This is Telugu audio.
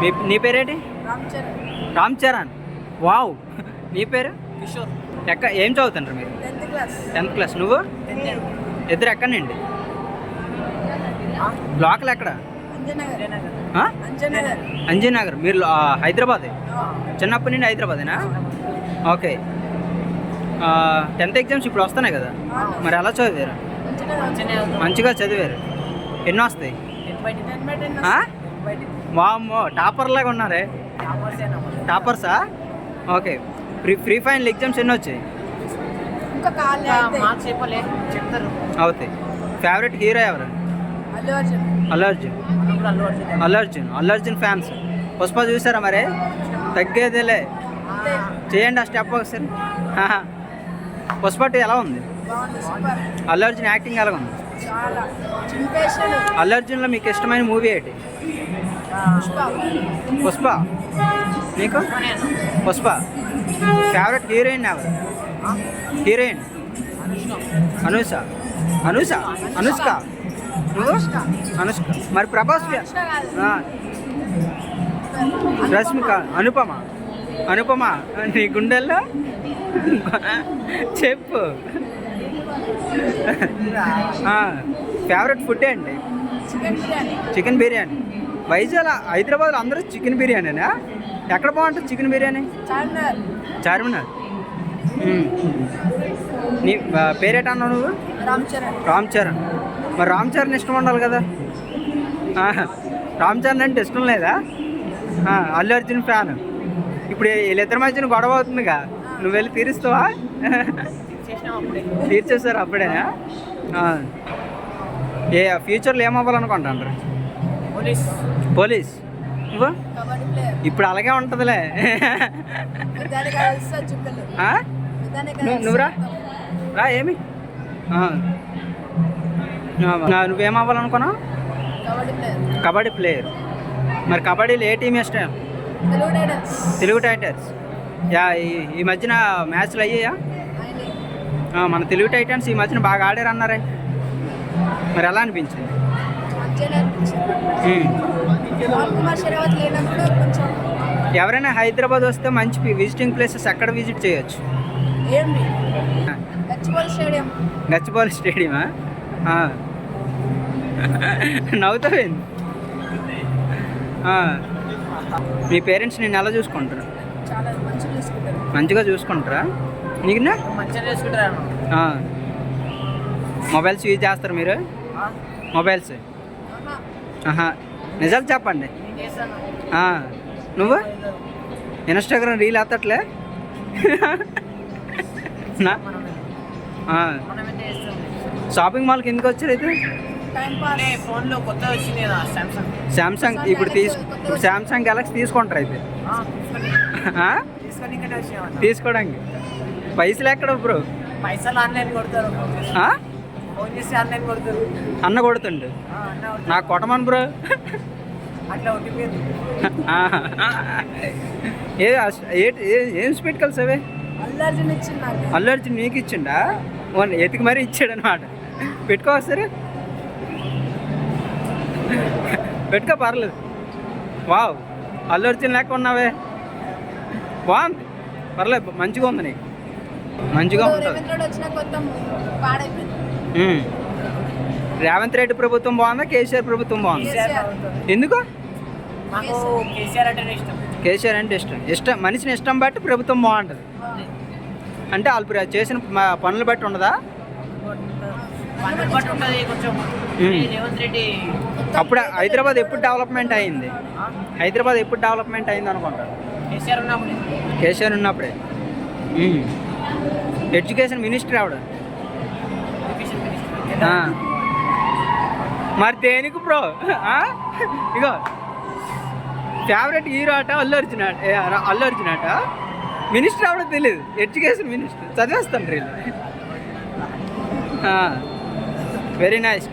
నీ పేరేంటి? రామ్ చరణ్. వావ్. నీ పేరు? కిషోర్. ఎక్క ఏం చదువుతుంటారు మీరు? Tenth class. నువ్వు? ఇద్దరు ఎక్కడ అంజనగర్. ఆ? అంజనగర్. అంజీనగర్. మీరు హైదరాబాదే? చిన్నప్పటి నుండి హైదరాబాదేనా? ఓకే. టెన్త్ ఎగ్జామ్స్ ఇప్పుడు వస్తున్నాయి కదా? మరి ఎలా చదివారు? మంచిగా చదివారు. ఎన్ని వస్తాయి? వామ్మో టాపర్ లాగా ఉన్నారే. టాపర్సా? Okay. Free free final exams ఎన్ని వచ్చాయి? అవుతాయి ఫేవరెట్ హీరో ఎవరు? అల్లు అర్జున్. అల్లు అర్జున్. అల్లు అర్జున్. ఫ్యాన్స్. పుష్ప చూసారా మరి? తగ్గేదేలే. చేయండి ఆ స్టెప్ ఒకసారి. ఆహా. పుష్ప టూ ఎలా ఉంది? బాగుంది సూపర్. అల్లు అర్జున్ యాక్టింగ్ ఎలా ఉంది అల్లు అర్జున్లో మీకు ఇష్టమైన మూవీ ఏంటి? పుష్ప. పుష్ప. నీకు? పుష్ప. ఫేవరెట్ హీరోయిన్ ఎవరు? హీరోయిన్ అనుష అనుష అనుష్క అనుష్క మరి ప్రభాస్ రష్మిక అనుపమ. అనుపమ నీ గుండెల్లో? చెప్పు. ఫేవరెట్ ఫుడ్ ఏంటి? చికెన్ బిర్యానీ. వైజాగ్ హైదరాబాద్లో అందరూ చికెన్ బిర్యానీనా? ఎక్కడ బాగుంటుంది చికెన్ బిర్యానీ? చార్మినార్. నీ ఆ, పేరేట అన్నావు నువ్వు? రామ్ చరణ్. మరి రామ్ చరణ్ ఇష్టం ఉండాలి కదా. రామ్ చరణ్ అంటే ఇష్టం లేదా? అల్లు అర్జున్ ఫ్యాన్. ఇప్పుడు వీళ్ళిద్దరి మధ్యన గొడవ అవుతుందిగా. నువ్వు వెళ్ళి తీరుస్తావా? తీర్చేస్తారు అప్పుడేనా. ఏ ఫ్యూచర్లో ఏమవ్వాలనుకుంటాను పోలీస్. పోలీస్. నువ్వు కబడ్డీ ప్లేయర్. ఇప్పుడు అలాగే ఉంటుందిలే. నువ్వురా. రా ఏమి? ఆ. ఆ, నువ్వేం అవ్వాలనుకున్నావు కబడ్డీ ప్లేయర్. కబడ్డీ ప్లేయర్. మరి కబడ్డీలో ఏ టీం ఇష్టం? తెలుగు టైటన్స్. యా ఈ ఈ మధ్యన మ్యాచ్లు అయ్యాయా? మన తెలుగు టైటన్స్ ఈ మధ్యన బాగా ఆడారు అన్నారే మరి ఎలా అనిపించింది? ఎవరైనా హైదరాబాద్ వస్తే మంచి విజిటింగ్ ప్లేసెస్ ఎక్కడ విజిట్ చేయొచ్చు? ఏంటి గచ్చిబౌలి స్టేడియం. గచ్చిబౌలి స్టేడియమా? ఆ. నవ్వుతావేంది? ఆ. మీ పేరెంట్స్ నేను ఎలా చూసుకుంటారు? చాలా మంచిగా చూసుకుంటారు. మంచిగా చూసుకుంటారా నీకున్నా మంచిగా చేసుకుంటారు ఆ. మొబైల్స్ యూజ్ చేస్తారు మీరు? మొబైల్స్? ఆహా. నిజాలు చెప్పండి. నువ్వు? Instagram reel ఎత్తట్లే? షాపింగ్ మాల్కి ఎందుకు వచ్చారు అయితే? సామ్సంగ్ శాంసంగ్ ఇప్పుడు తీసు ఇప్పుడు శాంసంగ్ గెలాక్సీ తీసుకుంటారు అయితే. తీసుకోవడానికి పైసలు ఎక్కడ బ్రో? పైసలు ఆన్లైన్ కొడతారు. అన్న కొడుతుండు. నాకు కొట్టమని బ్రో. ఏ ఏ- స్పెట్కల్స్ అవే అల్లు అర్జున్ ఇచ్చింది నాకు. ఇచ్చిండా? వన్ ఎతికి మరీ ఇచ్చాడు అనమాట పెట్టుకో సరే పెట్టుకో పర్లేదు. వావ్ అల్లు అర్జున్ లేక ఉన్నావే. బాగుంది పర్లేదు మంచిగా ఉంది నీకు. మంచిగా ఉంటుంది. రేవంత్ రెడ్డి ప్రభుత్వం బాగుందా? కేసీఆర్ ప్రభుత్వం బాగుందా. ఎందుకు? కేసీఆర్ అంటే ఇష్టం. కేసీఆర్ అంటే ఇష్టం. ఇష్టం మనిషిని ఇష్టం బట్టి ప్రభుత్వం బాగుంటుంది. అంటే వాళ్ళు చేసిన పనులు బట్టి ఉండదా? అప్పుడు హైదరాబాద్ ఎప్పుడు డెవలప్మెంట్ అయింది? హైదరాబాద్ ఎప్పుడు డెవలప్మెంట్ అయింది అనుకుంటా కేసీఆర్ ఉన్నప్పుడు. కేసీఆర్ ఉన్నప్పుడే. ఉమ్. ఎడ్యుకేషన్ మినిస్టర్ ఆవిడ. మరి దేనికి బ్రో ఆ? ఇగో. ఫేవరెట్ హీరో అట అల్లు అర్జున్ అల్లు అర్జున్ అట మినిస్టర్ ఆవిడ తెలియదు ఎడ్యుకేషన్ మినిస్టర్ చదివేస్తాను రీల్. Very nice